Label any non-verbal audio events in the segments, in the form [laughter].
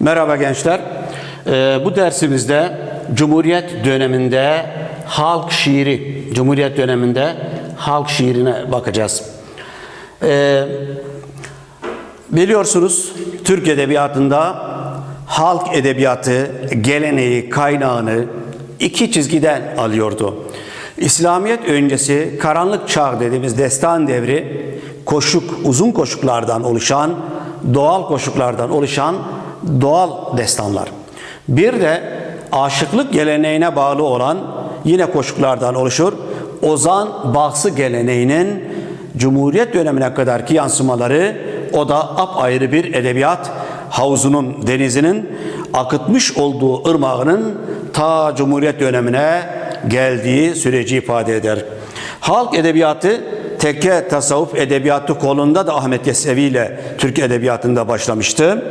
Merhaba gençler. Ee, bu dersimizde Cumhuriyet döneminde halk şiiri, Cumhuriyet döneminde halk şiirine bakacağız. Ee, biliyorsunuz Türk Edebiyatı'nda halk edebiyatı geleneği, kaynağını iki çizgiden alıyordu. İslamiyet öncesi karanlık çağ dediğimiz destan devri koşuk, uzun koşuklardan oluşan, doğal koşuklardan oluşan doğal destanlar. Bir de aşıklık geleneğine bağlı olan yine koşuklardan oluşur. Ozan Baksı geleneğinin Cumhuriyet dönemine kadarki yansımaları o da apayrı bir edebiyat havuzunun, denizinin akıtmış olduğu ırmağının ta Cumhuriyet dönemine geldiği süreci ifade eder. Halk edebiyatı tekke tasavvuf edebiyatı kolunda da Ahmet Yesevi ile Türk edebiyatında başlamıştı.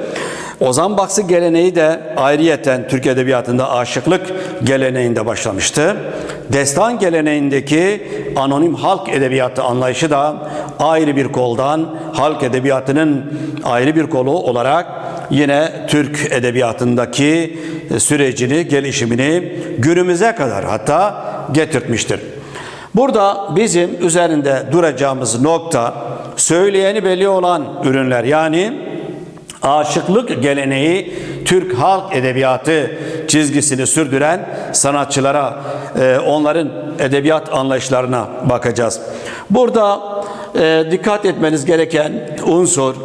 Ozan Baksı geleneği de ayrıyeten Türk edebiyatında aşıklık geleneğinde başlamıştı. Destan geleneğindeki anonim halk edebiyatı anlayışı da ayrı bir koldan halk edebiyatının ayrı bir kolu olarak yine Türk edebiyatındaki sürecini, gelişimini günümüze kadar hatta getirtmiştir. Burada bizim üzerinde duracağımız nokta söyleyeni belli olan ürünler yani aşıklık geleneği Türk halk edebiyatı çizgisini sürdüren sanatçılara, e, onların edebiyat anlayışlarına bakacağız. Burada e, dikkat etmeniz gereken unsur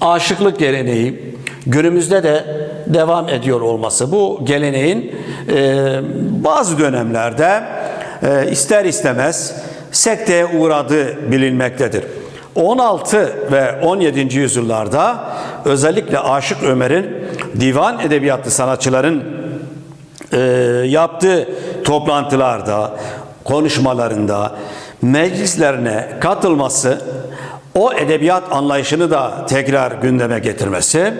aşıklık geleneği günümüzde de devam ediyor olması. Bu geleneğin e, bazı dönemlerde ister istemez sekteye uğradığı bilinmektedir. 16 ve 17. yüzyıllarda özellikle Aşık Ömer'in divan edebiyatlı sanatçıların e, yaptığı toplantılarda, konuşmalarında, meclislerine katılması, o edebiyat anlayışını da tekrar gündeme getirmesi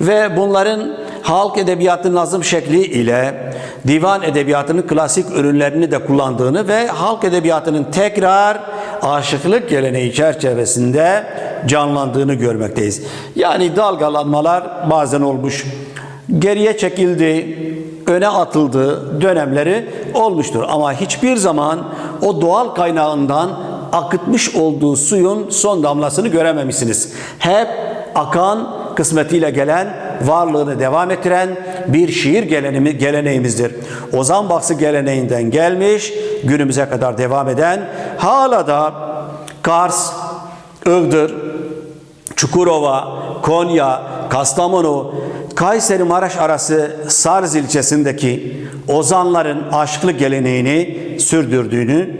ve bunların halk edebiyatı nazım şekli ile divan edebiyatının klasik ürünlerini de kullandığını ve halk edebiyatının tekrar aşıklık geleneği çerçevesinde canlandığını görmekteyiz. Yani dalgalanmalar bazen olmuş, geriye çekildi, öne atıldığı dönemleri olmuştur. Ama hiçbir zaman o doğal kaynağından akıtmış olduğu suyun son damlasını görememişsiniz. Hep akan, kısmetiyle gelen, varlığını devam ettiren bir şiir gelenimi, geleneğimizdir. Ozan Baksı geleneğinden gelmiş, günümüze kadar devam eden, hala da Kars, Iğdır, Çukurova, Konya, Kastamonu, Kayseri Maraş arası Sarz ilçesindeki ozanların aşklı geleneğini sürdürdüğünü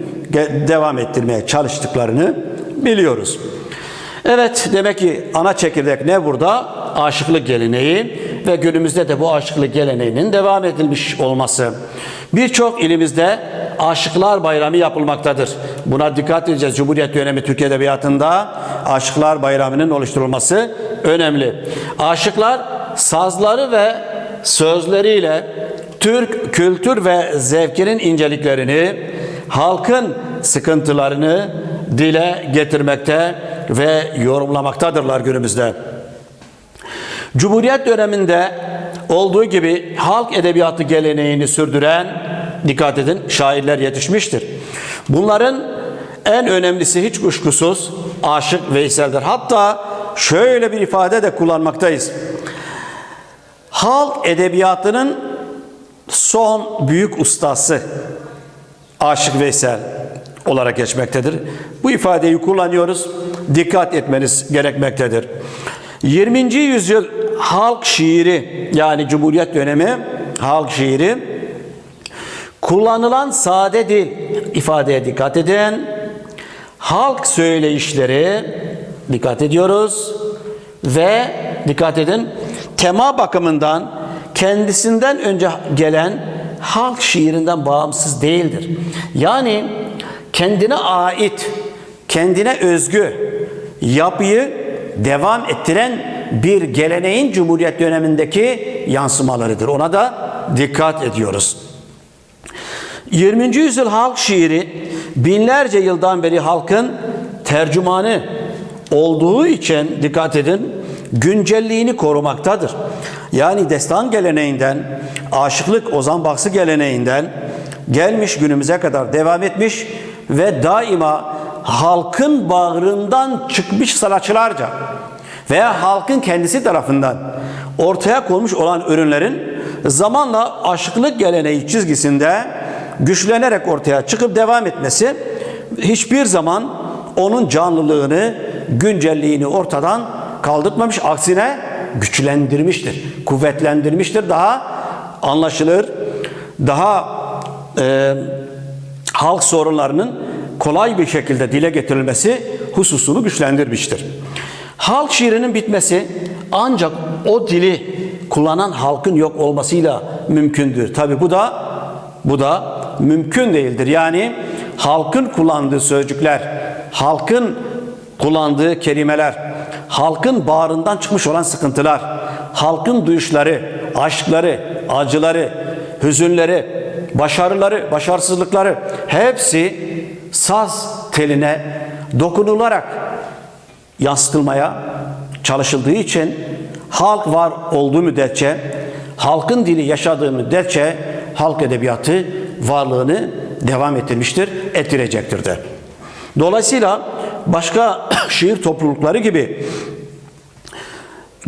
devam ettirmeye çalıştıklarını biliyoruz. Evet demek ki ana çekirdek ne burada? Aşıklık geleneği ve günümüzde de bu aşıklık geleneğinin devam edilmiş olması. Birçok ilimizde Aşıklar Bayramı yapılmaktadır. Buna dikkat edeceğiz. Cumhuriyet dönemi Türk Edebiyatı'nda Aşıklar Bayramı'nın oluşturulması önemli. Aşıklar sazları ve sözleriyle Türk kültür ve zevkinin inceliklerini, halkın sıkıntılarını dile getirmekte ve yorumlamaktadırlar günümüzde. Cumhuriyet döneminde olduğu gibi halk edebiyatı geleneğini sürdüren, dikkat edin, şairler yetişmiştir. Bunların en önemlisi hiç kuşkusuz Aşık Veysel'dir. Hatta şöyle bir ifade de kullanmaktayız. Halk edebiyatının son büyük ustası Aşık Veysel olarak geçmektedir. Bu ifadeyi kullanıyoruz. Dikkat etmeniz gerekmektedir. 20. yüzyıl halk şiiri yani Cumhuriyet dönemi halk şiiri kullanılan sade dil ifadeye dikkat edin. Halk söyleyişleri dikkat ediyoruz ve dikkat edin tema bakımından kendisinden önce gelen halk şiirinden bağımsız değildir. Yani kendine ait, kendine özgü yapıyı devam ettiren bir geleneğin Cumhuriyet dönemindeki yansımalarıdır. Ona da dikkat ediyoruz. 20. yüzyıl halk şiiri binlerce yıldan beri halkın tercümanı olduğu için dikkat edin güncelliğini korumaktadır. Yani destan geleneğinden, aşıklık ozan baksı geleneğinden gelmiş günümüze kadar devam etmiş ve daima halkın bağrından çıkmış sanatçılarca veya halkın kendisi tarafından ortaya konmuş olan ürünlerin zamanla aşıklık geleneği çizgisinde güçlenerek ortaya çıkıp devam etmesi hiçbir zaman onun canlılığını, güncelliğini ortadan kaldırmamış. Aksine güçlendirmiştir, kuvvetlendirmiştir. Daha anlaşılır, daha e, halk sorunlarının kolay bir şekilde dile getirilmesi hususunu güçlendirmiştir. Halk şiirinin bitmesi ancak o dili kullanan halkın yok olmasıyla mümkündür. Tabi bu da bu da mümkün değildir. Yani halkın kullandığı sözcükler, halkın kullandığı kelimeler, halkın bağrından çıkmış olan sıkıntılar, halkın duyuşları, aşkları, acıları, hüzünleri, başarıları, başarısızlıkları hepsi saz teline dokunularak yansıtılmaya çalışıldığı için halk var olduğu müddetçe, halkın dili yaşadığı müddetçe halk edebiyatı varlığını devam ettirmiştir, ettirecektir de. Dolayısıyla başka [coughs] şiir toplulukları gibi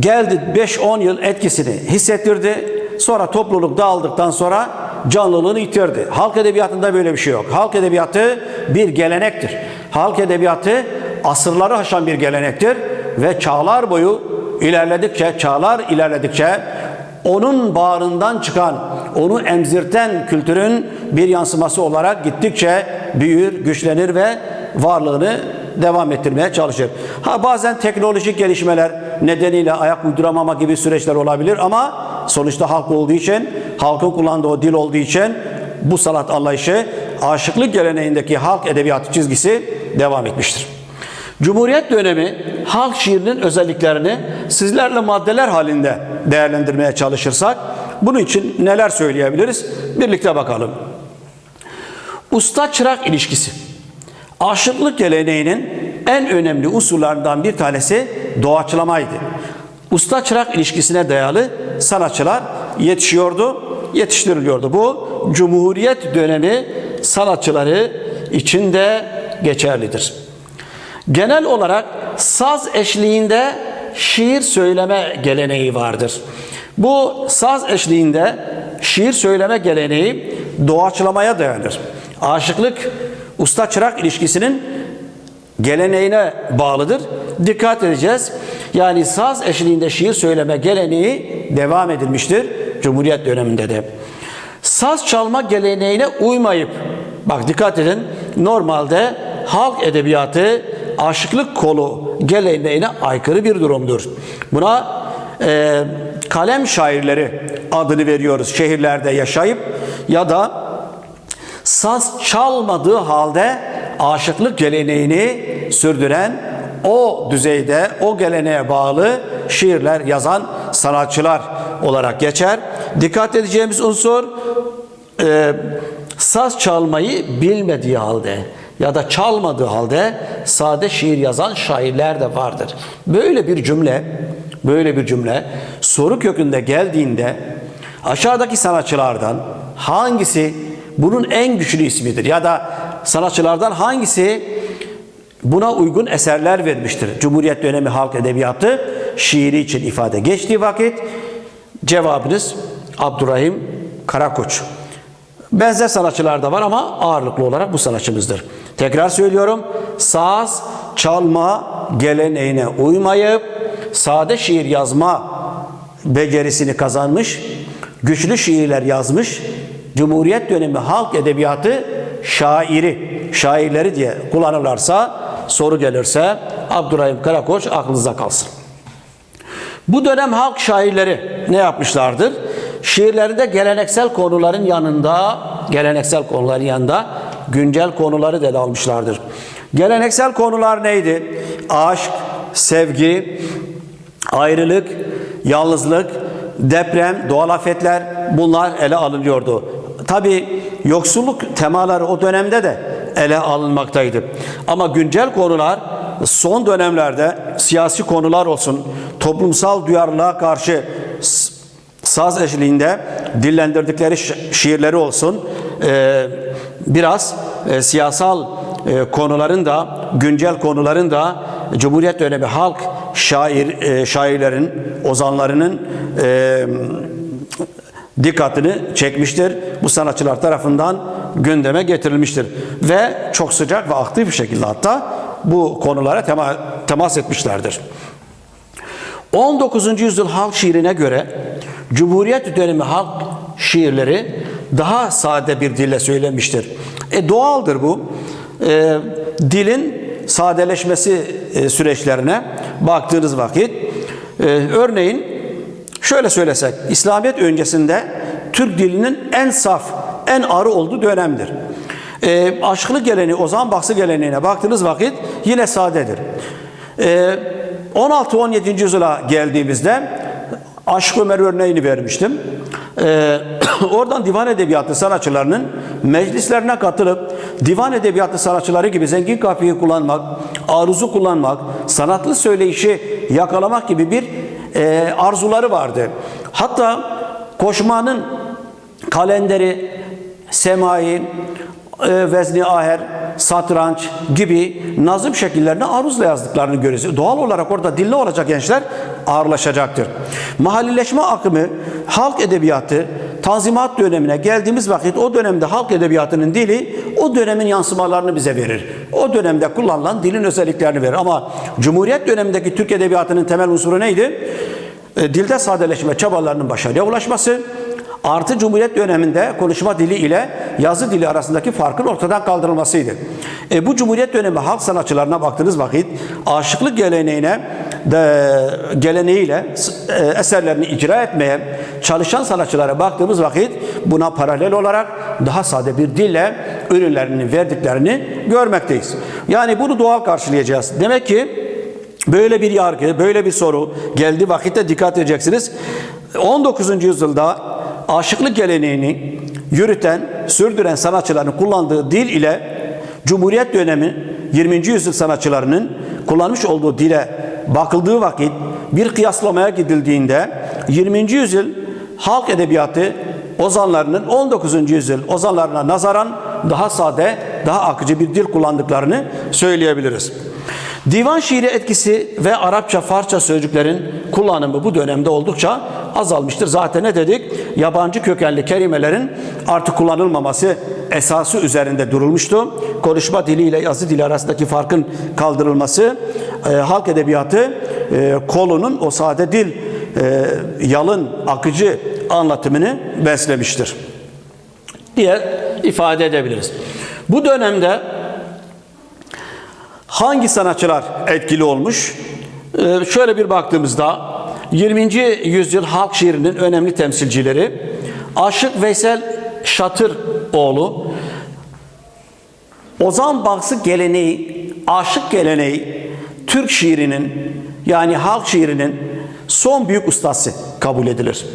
geldi 5-10 yıl etkisini hissettirdi. Sonra topluluk dağıldıktan sonra canlılığını yitirdi. Halk edebiyatında böyle bir şey yok. Halk edebiyatı bir gelenektir. Halk edebiyatı asırları aşan bir gelenektir ve çağlar boyu ilerledikçe, çağlar ilerledikçe onun bağrından çıkan, onu emzirten kültürün bir yansıması olarak gittikçe büyür, güçlenir ve varlığını devam ettirmeye çalışır. Ha bazen teknolojik gelişmeler nedeniyle ayak uyduramama gibi süreçler olabilir ama sonuçta halk olduğu için, halkın kullandığı o dil olduğu için bu sanat anlayışı aşıklık geleneğindeki halk edebiyatı çizgisi devam etmiştir. Cumhuriyet dönemi halk şiirinin özelliklerini sizlerle maddeler halinde değerlendirmeye çalışırsak bunun için neler söyleyebiliriz? Birlikte bakalım. Usta çırak ilişkisi. Aşıklık geleneğinin en önemli unsurlarından bir tanesi doğaçlamaydı. Usta çırak ilişkisine dayalı sanatçılar yetişiyordu, yetiştiriliyordu. Bu Cumhuriyet dönemi sanatçıları içinde geçerlidir. Genel olarak saz eşliğinde şiir söyleme geleneği vardır. Bu saz eşliğinde şiir söyleme geleneği doğaçlamaya dayanır. Aşıklık usta çırak ilişkisinin geleneğine bağlıdır. Dikkat edeceğiz. Yani saz eşliğinde şiir söyleme geleneği devam edilmiştir Cumhuriyet döneminde de. Saz çalma geleneğine uymayıp bak dikkat edin normalde halk edebiyatı aşıklık kolu geleneğine aykırı bir durumdur. Buna e, kalem şairleri adını veriyoruz şehirlerde yaşayıp ya da saz çalmadığı halde aşıklık geleneğini sürdüren o düzeyde, o geleneğe bağlı şiirler yazan sanatçılar olarak geçer. Dikkat edeceğimiz unsur e, saz çalmayı bilmediği halde ya da çalmadığı halde sade şiir yazan şairler de vardır. Böyle bir cümle, böyle bir cümle soru kökünde geldiğinde aşağıdaki sanatçılardan hangisi bunun en güçlü ismidir ya da sanatçılardan hangisi buna uygun eserler vermiştir. Cumhuriyet dönemi halk edebiyatı şiiri için ifade geçtiği vakit cevabınız Abdurrahim Karakoç. Benzer sanatçılar da var ama ağırlıklı olarak bu sanatçımızdır. Tekrar söylüyorum. Saz, çalma geleneğine uymayıp sade şiir yazma becerisini kazanmış, güçlü şiirler yazmış, Cumhuriyet dönemi halk edebiyatı şairi, şairleri diye kullanırlarsa, soru gelirse Abdurrahim Karakoç aklınızda kalsın. Bu dönem halk şairleri ne yapmışlardır? Şiirlerinde geleneksel konuların yanında, geleneksel konuların yanında güncel konuları ele almışlardır. Geleneksel konular neydi? Aşk, sevgi, ayrılık, yalnızlık, deprem, doğal afetler bunlar ele alınıyordu. Tabi yoksulluk temaları o dönemde de ele alınmaktaydı. Ama güncel konular son dönemlerde siyasi konular olsun, toplumsal duyarlılığa karşı saz eşliğinde dillendirdikleri şi- şiirleri olsun, e, biraz e, siyasal e, konuların da, güncel konuların da Cumhuriyet dönemi halk şair şairlerin, ozanlarının dikkatini çekmiştir. Bu sanatçılar tarafından gündeme getirilmiştir. Ve çok sıcak ve aktif bir şekilde hatta bu konulara tema- temas etmişlerdir. 19. yüzyıl halk şiirine göre Cumhuriyet dönemi halk şiirleri daha sade bir dille söylenmiştir. E doğaldır bu. E, dilin sadeleşmesi e, süreçlerine baktığınız vakit e, örneğin şöyle söylesek İslamiyet öncesinde Türk dilinin en saf, en arı olduğu dönemdir. E, aşklı geleneği, Ozan Baksı geleneğine baktığınız vakit yine sadedir. E, 16-17. yüzyıla geldiğimizde Aşk Ömer örneğini vermiştim. Ee, [clears throat] oradan divan edebiyatı sanatçılarının meclislerine katılıp divan edebiyatı sanatçıları gibi zengin kafiyeyi kullanmak, aruzu kullanmak, sanatlı söyleyişi yakalamak gibi bir e, arzuları vardı. Hatta koşmanın kalenderi, semai, e, vezni aher, satranç gibi nazım şekillerine aruzla yazdıklarını görüyoruz. Doğal olarak orada dilli olacak gençler ağırlaşacaktır. Mahallileşme akımı halk edebiyatı Tanzimat dönemine geldiğimiz vakit o dönemde halk edebiyatının dili o dönemin yansımalarını bize verir. O dönemde kullanılan dilin özelliklerini verir. Ama Cumhuriyet dönemindeki Türk edebiyatının temel unsuru neydi? E, dilde sadeleşme çabalarının başarıya ulaşması, artı Cumhuriyet döneminde konuşma dili ile yazı dili arasındaki farkın ortadan kaldırılmasıydı. E, bu Cumhuriyet dönemi halk sanatçılarına baktığınız vakit aşıklık geleneğine de, geleneğiyle e, eserlerini icra etmeye çalışan sanatçılara baktığımız vakit buna paralel olarak daha sade bir dille ürünlerini verdiklerini görmekteyiz. Yani bunu doğal karşılayacağız. Demek ki Böyle bir yargı, böyle bir soru geldiği vakitte dikkat edeceksiniz. 19. yüzyılda aşıklık geleneğini yürüten, sürdüren sanatçıların kullandığı dil ile Cumhuriyet dönemi 20. yüzyıl sanatçılarının kullanmış olduğu dile bakıldığı vakit bir kıyaslamaya gidildiğinde 20. yüzyıl halk edebiyatı ozanlarının 19. yüzyıl ozanlarına nazaran daha sade, daha akıcı bir dil kullandıklarını söyleyebiliriz. Divan şiiri etkisi ve Arapça, Farsça sözcüklerin kullanımı bu dönemde oldukça azalmıştır. Zaten ne dedik? Yabancı kökenli kelimelerin artık kullanılmaması esası üzerinde durulmuştu. Konuşma dili ile yazı dili arasındaki farkın kaldırılması e, halk edebiyatı e, kolunun o sade dil e, yalın, akıcı anlatımını beslemiştir diye ifade edebiliriz. Bu dönemde hangi sanatçılar etkili olmuş? Ee, şöyle bir baktığımızda 20. yüzyıl halk şiirinin önemli temsilcileri Aşık Veysel Şatıroğlu Ozan Baksı geleneği, aşık geleneği Türk şiirinin yani halk şiirinin son büyük ustası kabul edilir.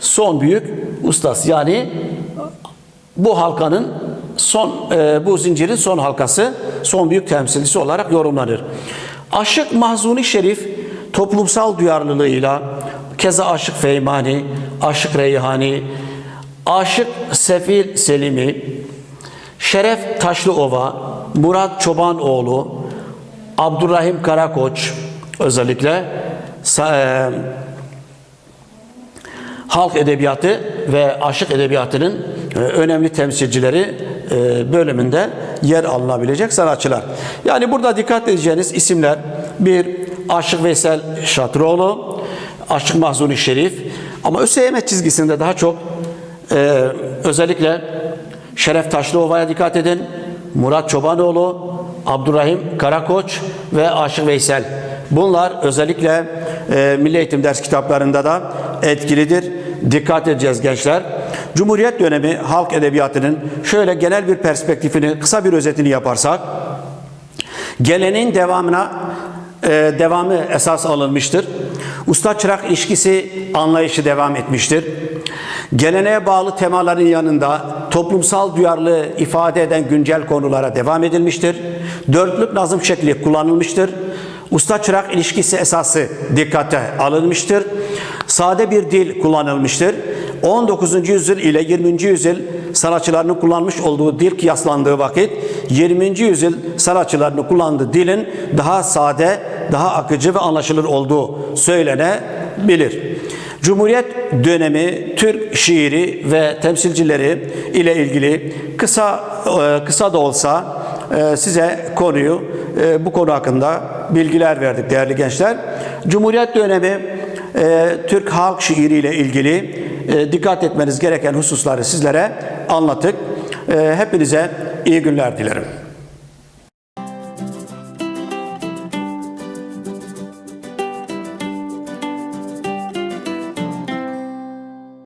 Son büyük ustası yani bu halkanın son e, bu zincirin son halkası, son büyük temsilcisi olarak yorumlanır. Aşık Mahzuni Şerif toplumsal duyarlılığıyla keza Aşık Feymani, Aşık Reyhani, Aşık Sefil Selimi, Şeref Taşlıova, Murat Çobanoğlu, Abdurrahim Karakoç özellikle e, halk edebiyatı ve aşık edebiyatının e, önemli temsilcileri e, bölümünde yer alınabilecek sanatçılar. Yani burada dikkat edeceğiniz isimler bir Aşık Veysel Şatıroğlu, Aşık Mahzuni Şerif ama ÖSYM çizgisinde daha çok e, özellikle Şeref Taşlıova'ya dikkat edin. Murat Çobanoğlu, Abdurrahim Karakoç ve Aşık Veysel. Bunlar özellikle e, Milli Eğitim ders kitaplarında da etkilidir. Dikkat edeceğiz gençler. Cumhuriyet dönemi halk edebiyatının şöyle genel bir perspektifini, kısa bir özetini yaparsak, geleneğin devamına devamı esas alınmıştır. Usta çırak ilişkisi anlayışı devam etmiştir. Geleneğe bağlı temaların yanında toplumsal duyarlılığı ifade eden güncel konulara devam edilmiştir. Dörtlük nazım şekli kullanılmıştır. Usta çırak ilişkisi esası dikkate alınmıştır. Sade bir dil kullanılmıştır. 19. yüzyıl ile 20. yüzyıl sanatçılarının kullanmış olduğu dil kıyaslandığı vakit 20. yüzyıl sanatçılarının kullandığı dilin daha sade, daha akıcı ve anlaşılır olduğu söylenebilir. Cumhuriyet dönemi Türk şiiri ve temsilcileri ile ilgili kısa e, kısa da olsa e, size konuyu e, bu konu hakkında bilgiler verdik değerli gençler. Cumhuriyet dönemi Türk halk şiiri ile ilgili dikkat etmeniz gereken hususları sizlere anlattık. Hepinize iyi günler dilerim.